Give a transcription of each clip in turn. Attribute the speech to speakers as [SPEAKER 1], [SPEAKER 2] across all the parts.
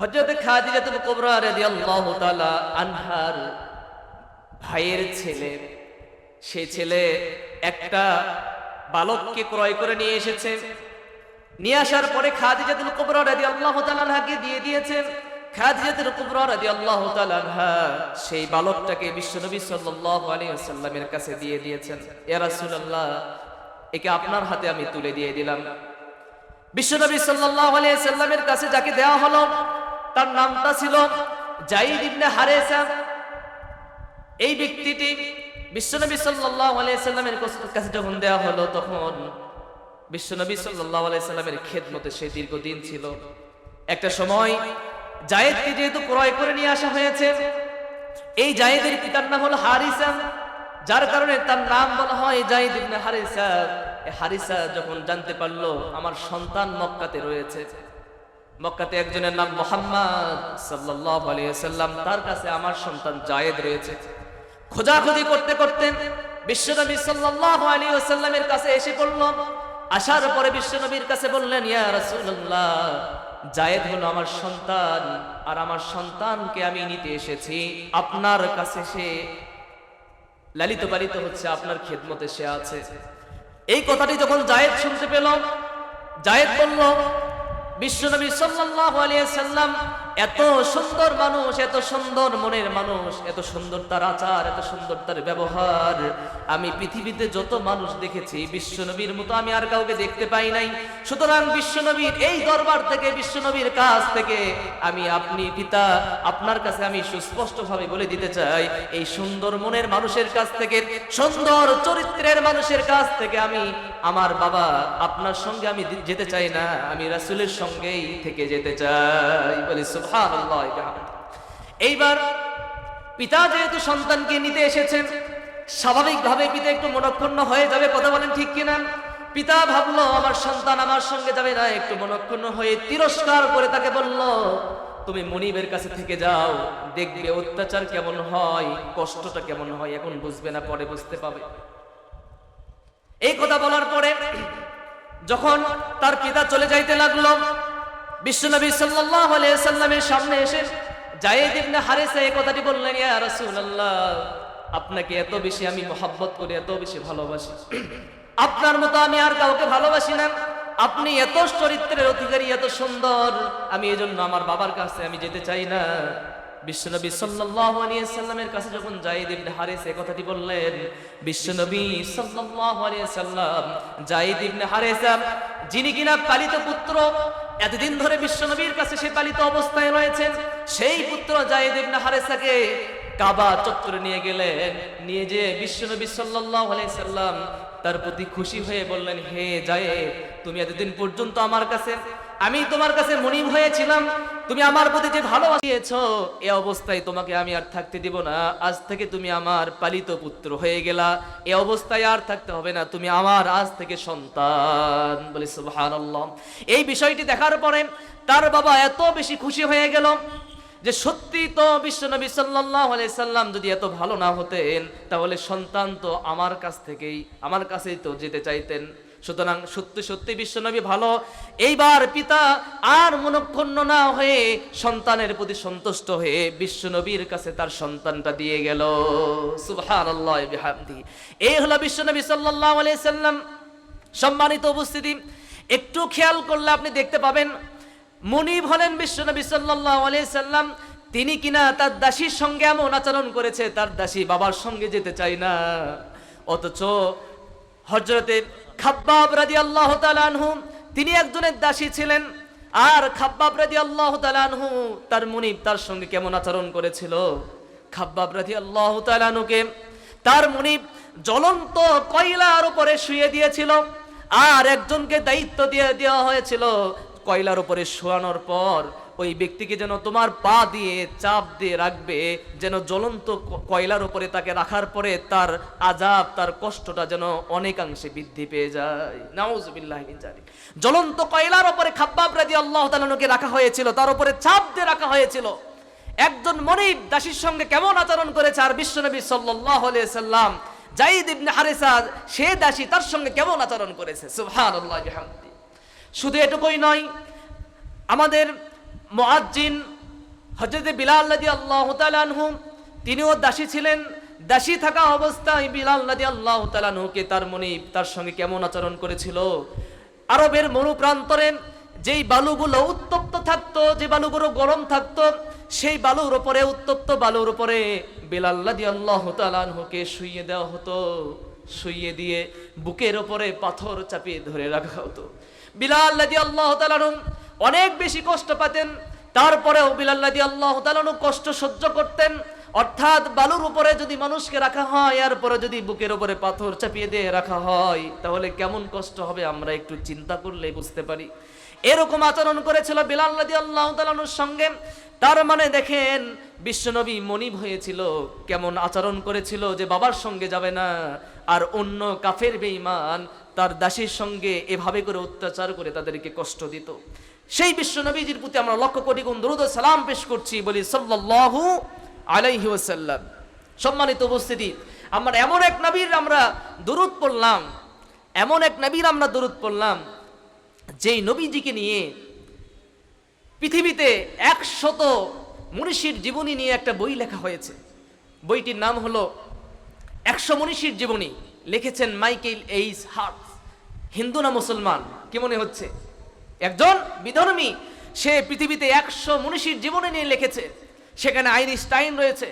[SPEAKER 1] হযরত খাদিজাতুল কুবরা রাদিয়াল্লাহু তাআলা আনহার ভাইয়ের ছেলে, সে ছেলে একটা বালককে ক্রয় করে নিয়ে এসেছে। নিয়ে আসার পরে খাদিজাতুল কুবরা রাদিয়াল্লাহু তাআলা আনহাকে দিয়ে দিয়েছেন খাদিজাতুল কুবরা রাদিয়াল্লাহু তাআলা আনহা সেই বালকটাকে বিশ্বনবী সাল্লাল্লাহু আলাইহি ওয়াসাল্লামের কাছে দিয়ে দিয়েছেন। ইয়া রাসূলুল্লাহ, একে আপনার হাতে আমি তুলে দিয়ে দিলাম। বিশ্বনবী সাল্লাল্লাহু আলাইহি সাল্লামের কাছে যাকে দেওয়া হলো তার নামটা ছিল জাইদ ইবনে হারেসা। এই ব্যক্তিটি বিশ্বনবী সাল্লাল্লাহু আলাইহি সাল্লামের কাছে যখন দেওয়া হলো, তখন বিশ্বনবী সাল্লাল্লাহু আলাইহি সাল্লামের খেদমতে সে দীর্ঘদিন ছিল। একটা সময় জায়েদকে যেহেতু ক্রয় করে নিয়ে আসা হয়েছে, এই জায়েদের পিতার নাম হলো হারিসা। যার কারণে তার নাম বলা হয় জায়েদ ইবনে হারিসা। হারিসা যখন জানতে পারল, আমার সন্তান মক্কাতে রয়েছে। মক্কাতে একজনের নাম মোহাম্মদ সাল্লাল্লাহু আলাইহি সাল্লাম তার কাছে আমার সন্তান জায়েদ রয়েছে। খোঁজাখুঁজি করতে করতে বিশ্বনবী সাল্লাল্লাহু আলাইহি ওয়াসাল্লামের কাছে এসে পড়ল আসার পরে বিশ্বনবীর কাছে বললেন, ইয়া রাসূলুল্লাহ, জায়েদ হলো আমার সন্তান, আর আমার সন্তানকে আমি নিতে এসেছি। আপনার কাছে সে লালিত পালিত হচ্ছে, আপনার খেদমতে সে আছে। এই কথাটি যখন জায়েদ শুনতে পেল, জায়েদ বলল বিশ্বনবী সাল্লাল্লাহু আলাইহি সাল্লাম এত সুন্দর মানুষ, এত সুন্দর মনের মানুষ, এত সুন্দর তার আচার, এত সুন্দর তার ব্যবহার। আমি পৃথিবীতে যত মানুষ দেখেছি, বিশ্বনবীর মতো আমি আর কাউকে দেখতে পাই নাই। সুতরাং বিশ্বনবীর এই দরবার থেকে, বিশ্বনবীর কাছ থেকে আমি আপনি পিতা, আপনার কাছে আমি সুস্পষ্টভাবে বলে দিতে চাই, এই সুন্দর মনের মানুষের কাছ থেকে, সুন্দর চরিত্রের মানুষের কাছ থেকে আমি আমার বাবা, আপনার সঙ্গে আমি যেতে চাই না, আমি রাসূলের সঙ্গেই থেকে যেতে চাই। বলি এইবার পিতা যেহেতু সন্তানকে নিতে এসেছেন, স্বাভাবিকভাবে পিতা একটু মনক্ষুণ্ণ হয়ে যাবে, কথা বলেন ঠিক কিনা? পিতা ভাবলো, আমার সন্তান আমার সঙ্গে যাবে না। একটু মনক্ষুণ্ণ হয়ে তিরস্কার করে তাকে বলল, তুমি মনিবের কাছে থেকে যাও, দেখবে অত্যাচার কেমন হয়, কষ্টটা কেমন হয়, এখন বুঝবে না, পরে বুঝতে পাবে। এই কথা বলার পরে যখন তার পিতা চলে যাইতে লাগল বিশ্বনবী সাল্লাল্লাহু আলাইহি সাল্লামের সামনে এসে জায়েদ ইবনে হারিসা এই কথাটি বললেন, ইয়া রাসূলুল্লাহ, আপনাকে এত বেশি আমি মহব্বত করি, এত বেশি ভালোবাসি। আপনার মতো আমি আর কাউকে ভালোবাসি না। আপনি এত চরিত্রের অধিকারী, এত সুন্দর। আমি এজন্য আমার বাবার কাছে আমি যেতে চাই না। বিশ্বনবী সাল্লাল্লাহু আলাইহি সাল্লামের কাছে যখন জায়েদ ইবনে হারিস এই কথাটি বললেন, বিশ্বনবী সাল্লাল্লাহু আলাইহি সাল্লাম, জায়েদ ইবনে হারিসা, যিনি কিনা পালিত পুত্র এতদিন ধরে বিশ্বনবীর কাছে সে পালিত অবস্থায় রয়েছেন। সেই পুত্র জায়েদ ইবনে হারেসাকে কাবা চত্বরে নিয়ে গেলেন। নিয়ে যে বিশ্বনবী সাল্লাল্লাহু আলাইহি সাল্লাম তার প্রতি খুশি হয়ে বললেন, হে জায়েদ, তুমি এতদিন পর্যন্ত আমার কাছে আমি তোমার কাছে মনিব হয়েছিলাম। তুমি আমার প্রতি যে ভালোবাসিয়েছ এ অবস্থায় তোমাকে আমি আর থাকতে দিব না। আজ থেকে তুমি আমার পালিত পুত্র হয়ে গেলা। এ অবস্থায় আর থাকতে হবে না। তুমি আমার আজ থেকে সন্তান বলে সুবহানাল্লাহ। এই বিষয়টি দেখার পরে তার বাবা এত বেশি খুশি হয়ে গেল যে সত্যি তো বিশ্বনবী আলাইহি সাল্লাম যদি এত ভালো না হতেন, তাহলে সন্তান তো আমার কাছ থেকেই, আমার কাছেই তো যেতে চাইতেন। সুতরাং সত্যি সত্যি বিশ্বনবী ভালো। এইবার পিতা আর মনক্ষুণ্ণ না হয়ে সন্তানের প্রতি সন্তুষ্ট হয়ে বিশ্বনবীর কাছে তার সন্তানটা দিয়ে গেল। বিহামদি। এই হলো বিশ্বনবী সাল্লাল্লাহু আলাইহি সাল্লাম সম্মানিত উপস্থিতি। একটু খেয়াল করলে আপনি দেখতে পাবেন, মুনিব হলেন বিশ্বনবী আলাইহি সাল্লাম। তিনি কিনা তার দাসীর সঙ্গে এমন আচরণ করেছে, তার দাসী বাবার সঙ্গে যেতে চায় না। অথচ হজরতে খাব্বাব রাদিয়াল্লাহু তাআলা আনহু, তিনি একজনের দাসী ছিলেন। আর খাব্বাব রাদিয়াল্লাহু তাআলা আনহু তার মুনিব তার সঙ্গে কেমন আচরণ করেছিল? খাব্বাব রাদিয়াল্লাহু তাআলা আনহুকে তার মুনিব জ্বলন্ত কয়লার উপরে শুয়ে দিয়েছিল আর একজনকে দায়িত্ব দিয়ে দেওয়া হয়েছিল কয়লার উপরে শোয়ানোর পর। ওই ব্যক্তিকে যেন তোমার পা দিয়ে, চাপ দিয়ে রাখবে, যেন জ্বলন্ত কয়লার উপরে তাকে রাখার পরে তার আজাব তার কষ্টটা যেন অনেকাংশে বৃদ্ধি পেয়ে যায়। নাউজুবিল্লাহ জ্বলন্ত কয়লার উপরে খাব্বাব রাদিয়াল্লাহু তাআলাকে রাখা হয়েছিল, তার উপরে চাপ দিয়ে রাখা হয়েছিল। একজন মনিব দাসীর সঙ্গে কেমন আচরণ করেছে আর বিশ্বনবী আলাইহি সাল্লাম জাইদ ইবনে হারিসা, সে দাসী তার সঙ্গে কেমন আচরণ করেছে? বিহামদি শুধু এটুকুই নয়, আমাদের মুআজ্জিন, হযরত বিলাল রাদিয়াল্লাহু তাআলা আনহু, তিনিও দাসী ছিলেন। দাসী থাকা অবস্থায় বিলাল রাদিয়াল্লাহু তাআলা আনহুকে তার মনিব তার সঙ্গে কেমন আচরণ করেছিল? আরবের মরু প্রান্তরে যেই বালুগুলো উত্তপ্ত থাকতো, যে বালুগুলো গরম থাকতো, সেই বালুর উপরে, উত্তপ্ত বালুর উপরে বিলাল রাদিয়াল্লাহু তাআলা আনহুকে শুইয়ে দেওয়া হতো। শুইয়ে দিয়ে বুকের ওপরে পাথর চাপিয়ে ধরে রাখা হতো। বিলাল রাদিয়াল্লাহু তাআলা আনহু অনেক বেশি কষ্ট পেতেন। তারপরেও বিলাল রাদিয়াল্লাহু তাআলা আনহু কষ্ট সহ্য করতেন। অর্থাৎ বালুর উপরে যদি মানুষকে রাখা হয় এরপরে যদি বুকের উপরে পাথর চাপিয়ে দিয়ে রাখা হয়, তাহলে কেমন কষ্ট হবে আমরা একটু চিন্তা করলে বুঝতে পারি। এরকম আচরণ করেছিল বিলাল আল্লাহ তাআলার সঙ্গে। তার মানে দেখেন, বিশ্বনবী মনিব হয়েছিল, কেমন আচরণ করেছিল যে বাবার সঙ্গে যাবে না, আর অন্য কাফের বেঈমান তার দাসীর সঙ্গে এভাবে করে অত্যাচার করে তাদেরকে কষ্ট দিত। সেই বিশ্ব নবীজির প্রতি আমরা লক্ষ কোটি গুণ দরুদ সালাম পেশ করছি, বলি সাল্লাল্লাহু আলাইহি ওয়াসাল্লাম। সম্মানিত উপস্থিতি, আমরা এমন এক নবীর আমরা দরুদ পড়লাম, এমন এক নবীর আমরা দরুদ পড়লাম, যেই নবীজিকে নিয়ে পৃথিবীতে একশত মনীষীর জীবনী নিয়ে একটা বই লেখা হয়েছে। বইটির নাম হলো একশো মনীষীর জীবনী, লিখেছেন মাইকেল এইস হার্ট হিন্দু না মুসলমান, কি মনে হচ্ছে? একজন বিধর্মী, সে পৃথিবীতে একশো মনীষীর জীবনে নিয়ে লিখেছে। সেখানে আইনস্টাইন রয়েছে,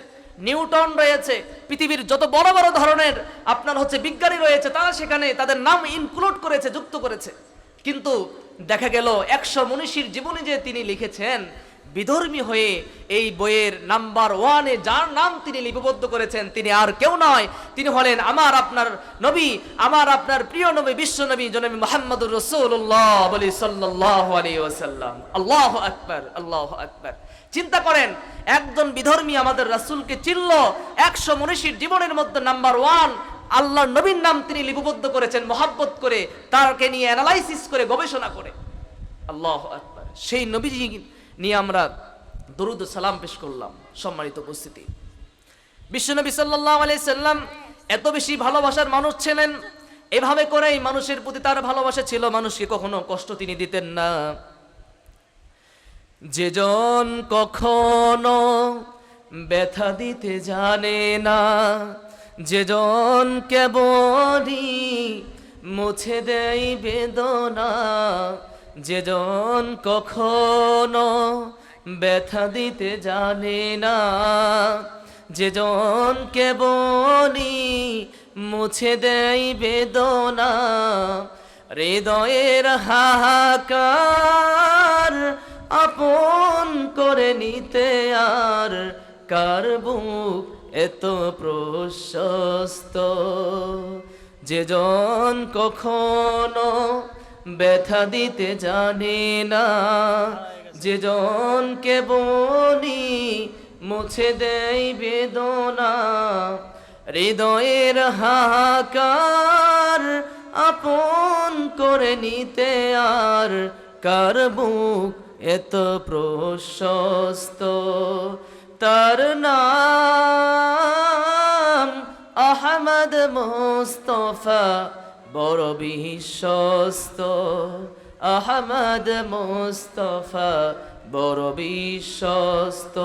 [SPEAKER 1] নিউটন রয়েছে, পৃথিবীর যত বড় বড় ধরনের আপনার হচ্ছে বিজ্ঞানী রয়েছে, তারা সেখানে তাদের নাম ইনক্লুড করেছে, যুক্ত করেছে। কিন্তু দেখা গেল, একশো মনীষীর জীবনে যে তিনি লিখেছেন বিধর্মী হয়ে এই বইয়ের নাম্বার ওয়ানে যার নাম তিনি লিপিবদ্ধ করেছেন, তিনি আর কেউ নয়। তিনি হলেন আমার আপনার নবী, আমার আপনার প্রিয় নবী, বিশ্ব নবী, জনবী মোহাম্মদুর রসুল্লাহ বলি সাল্লাহ আলী ওসাল্লাম আল্লাহ আকবর আল্লাহ আকবর। চিন্তা করেন, একজন বিধর্মী আমাদের রাসূলকে চিনল, একশো মনীষীর জীবনের মধ্যে নাম্বার ওয়ান আল্লাহ নবীর নাম তিনি লিপিবদ্ধ করেছেন, মহাব্বত করে, তারকে নিয়ে অ্যানালাইসিস করে, গবেষণা করে। আল্লাহ আকবর। সেই নবীজি নিয়ে আমরা দরুদ সালাম পেশ করলাম সম্মানিত উপস্থিতি। বিশ্বনবী আলাইহি সাল্লাম এত বেশি ভালোবাসার মানুষ ছিলেন, এভাবে করেই মানুষের প্রতি তার ভালোবাসা ছিল, মানুষকে কখনো কষ্ট তিনি দিতেন না। যেজন কখনো ব্যথা দিতে জানে না, যেজন কেবলই মুছে দেয় বেদনা যেজন কখনো ব্যথা দিতে জানে না যেজন কেবলই মুছে দেয় বেদনা, হৃদয়ের হাহাকার আপন করে নিতে আর কার বুক এত প্রশস্ত? যেজন কখনো ব্যথা দিতে জানে না। যেজন কে বলি মুছে দেয় বেদনা। হৃদয়ের হাহাকার আপন করে নিতে আর কার বুক এত প্রশস্ত? তার নাম আহমদ মোস্তফা বড় বিশ্বস্ত আহমদ মোস্তফা বড় বিশ্বস্ত